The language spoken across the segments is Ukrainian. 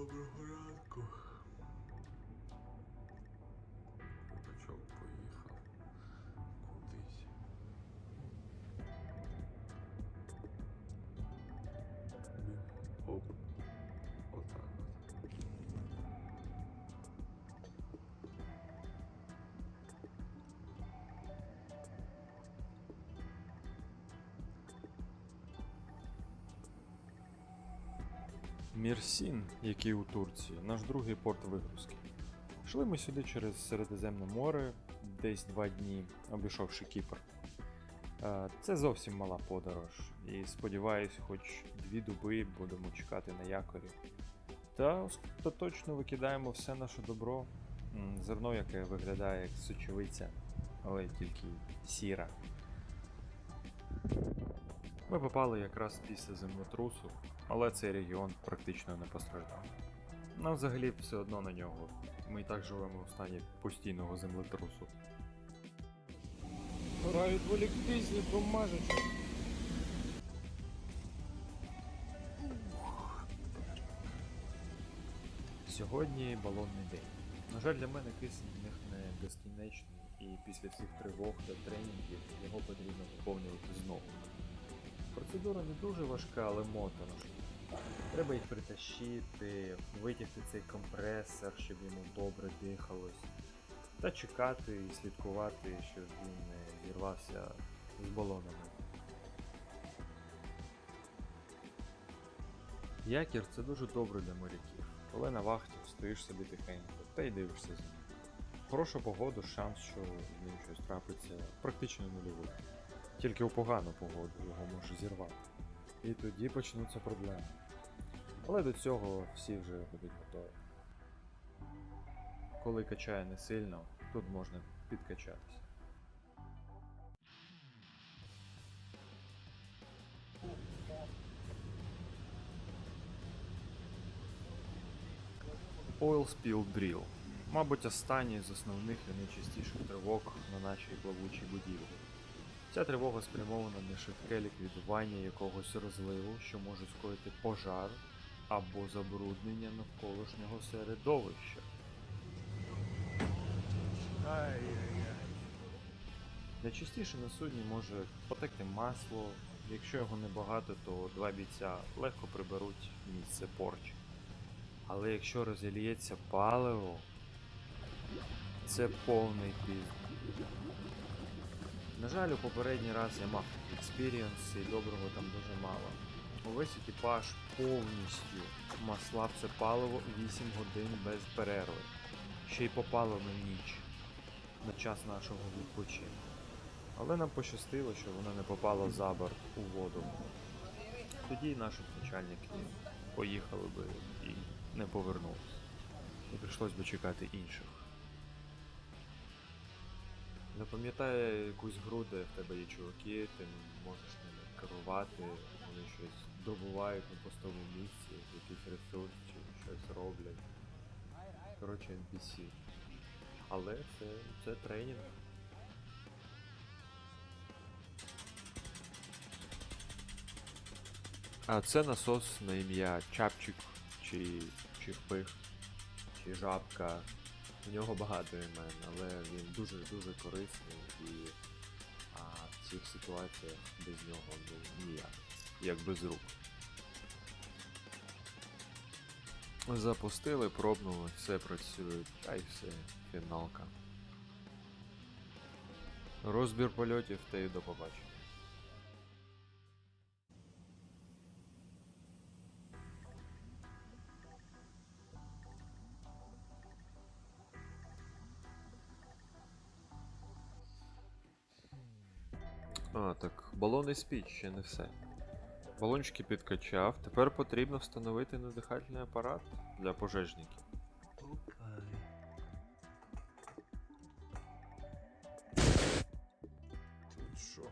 Доброго ранку. Мірсін, який у Турції, наш другий порт вигрузки. Йшли ми сюди через Середземне море, десь два дні, обійшовши Кіпр. Е, Це зовсім мала подорож, і сподіваюсь, хоч дві доби будемо чекати на якорі. Та остаточно викидаємо все наше добро. Зерно, яке виглядає як сочевиця, але тільки сіра. Ми попали якраз після землетрусу, але цей регіон практично не постраждав. Нам взагалі все одно на нього. Ми і так живемо в стані постійного землетрусу. Пора відволіктись від бумажечок. Сьогодні балонний день. На жаль, для мене кисень в них не безкінечний, і після всіх тривог та тренінгів його потрібно поповнювати знову. Процедура не дуже важка, але моторошна. Треба їх притащити, витягти цей компресор, щоб йому добре дихалось, та чекати і слідкувати, щоб він не зірвався з балонами. Якір це дуже добре для моряків. Коли на вахті стоїш собі тихенько, та й дивишся за ним. Хорошу погоду, шанс, що з ним щось трапиться, практично нульовий. Тільки у погану погоду його може зірвати. І тоді почнуться проблеми. Але до цього всі вже будуть готові. Коли качає не сильно, тут можна підкачатися. Oil Spill Drill. Мабуть, останній з основних і найчастіших тривог на нашій плавучій будівлі. Ця тривога спрямована на швидке ліквідування якогось розливу, що може скоїти пожар або забруднення навколишнього середовища. Найчастіше на судні може потекти масло. Якщо його небагато, то два бійця легко приберуть місце порчі. Але якщо розілється паливо, це повний пізд. На жаль, у попередній раз я мав такий експірієнс і доброго там дуже мало. Увесь екіпаж повністю маслав це паливо 8 годин без перерви. Ще й попало на ніч на час нашого відпочинку. Але нам пощастило, що вона не попала за борт у воду. Тоді наші начальники поїхали би і не повернулися. І прийшлось би чекати інших. Запам'ятай якусь гру, де в тебе є чуваки, ти можеш ними керувати, вони щось добувають на постовому місці, якийсь ресурс чи щось роблять. Коротше, NPC. Але це, це тренінг. А це насос на ім'я Чапчик чи Чихпих, чи Жабка. У нього багато імен, але він дуже-дуже корисний і а, в цих ситуаціях без нього ну, ніяк. Як без рук. Запустили, пробнули, все працює, та й все, фіналка. Розбір польотів та й до побачення. А, так, балонний спіч ще не все. Балончики підкачав, тепер потрібно встановити надихательний апарат для пожежників. Що?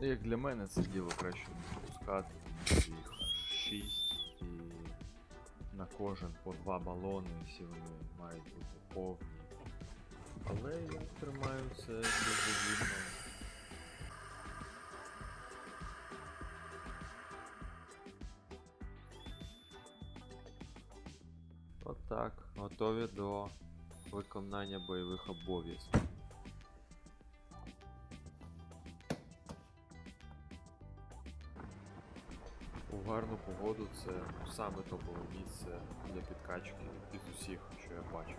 Як для мене це діло краще не запускати, їх аж 6 і на кожен по два балони, всі вони мають бути повні. Але я тримаю це дуже вільно. Так, готові до виконання бойових обов'язків. У гарну погоду це саме топове місце для підкачки із усіх, що я бачив.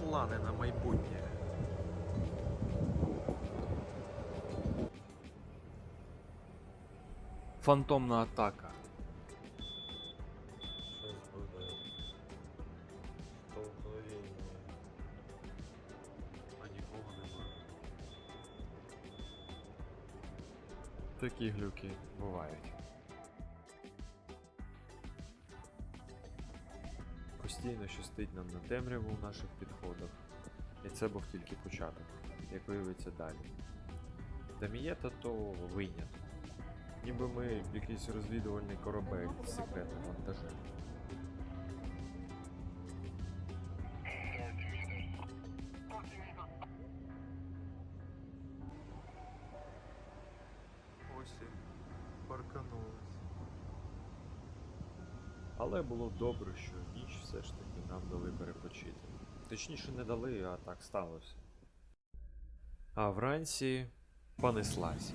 Плани на майбутнє. Фантомна атака. Такі глюки бувають. Постійно щастить нам на темряву у наших підходах. І це був тільки початок, як виявиться далі. Дамієта то виняток. Ніби ми якийсь розвідувальний корабель з секретним вантажем. Ось і парканулись. Але було добре, що ніч все ж таки нам дали перепочити. Точніше, не дали, а так сталося. А вранці понеслась.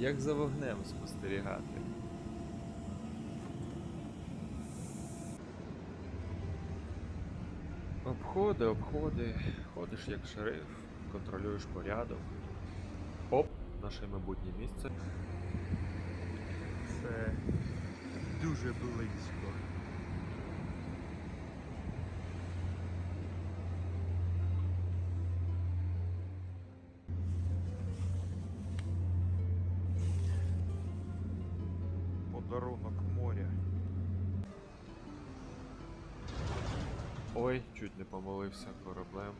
Як за вогнем спостерігати. Обходи, обходи, ходиш як шериф, контролюєш порядок. Оп, наше майбутнє місце. Це дуже близько. Ой, чуть не помилився кораблем.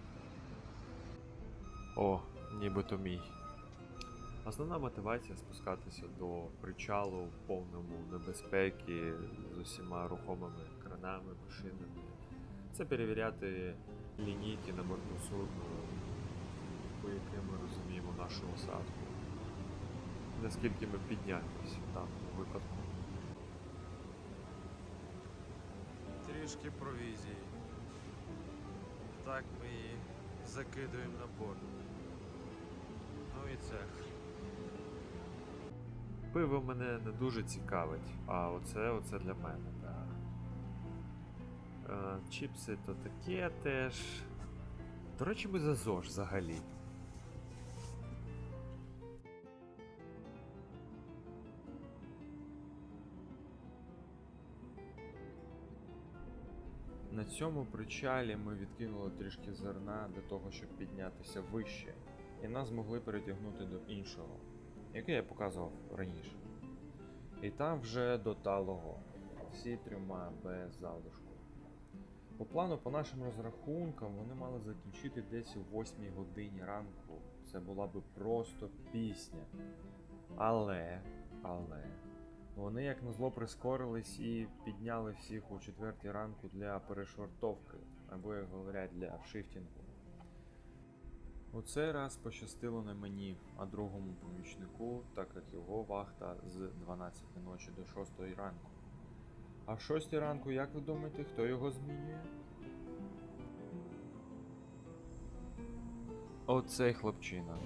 О, нібито мій. Основна мотивація спускатися до причалу в повному небезпеки з усіма рухомими кранами, машинами. Це перевіряти лінійки на борту судна, по яким ми розуміємо нашу осадку. Наскільки ми піднятимося в даному випадку. Трішки провізії. Так ми її закидуємо на борт. Ну і цех. Пиво мене не дуже цікавить, а оце, оце для мене, так. Е, чіпси то таке теж. До речі, ми за ЗОЖ взагалі. На цьому причалі ми відкинули трішки зерна для того, щоб піднятися вище, і нас змогли перетягнути до іншого, яке я показував раніше. І там вже до талого, всі трьома без залишку. По плану, по нашим розрахункам, вони мали закінчити десь о 8 годині ранку. Це була би просто пісня. Але, але, вони як назло прискорились і підняли всіх о 4 ранку для перешвартовки, або, як говорять, для шифтінгу. У цей раз пощастило не мені, а другому помічнику, так як його вахта з 12 ночі до 6 ранку. А в 6 ранку, як ви думаєте, хто його змінює? Оцей хлопчина.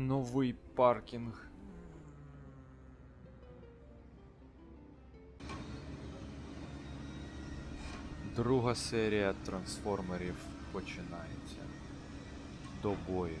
Новий паркінг. Друга серія трансформерів починається. До бою.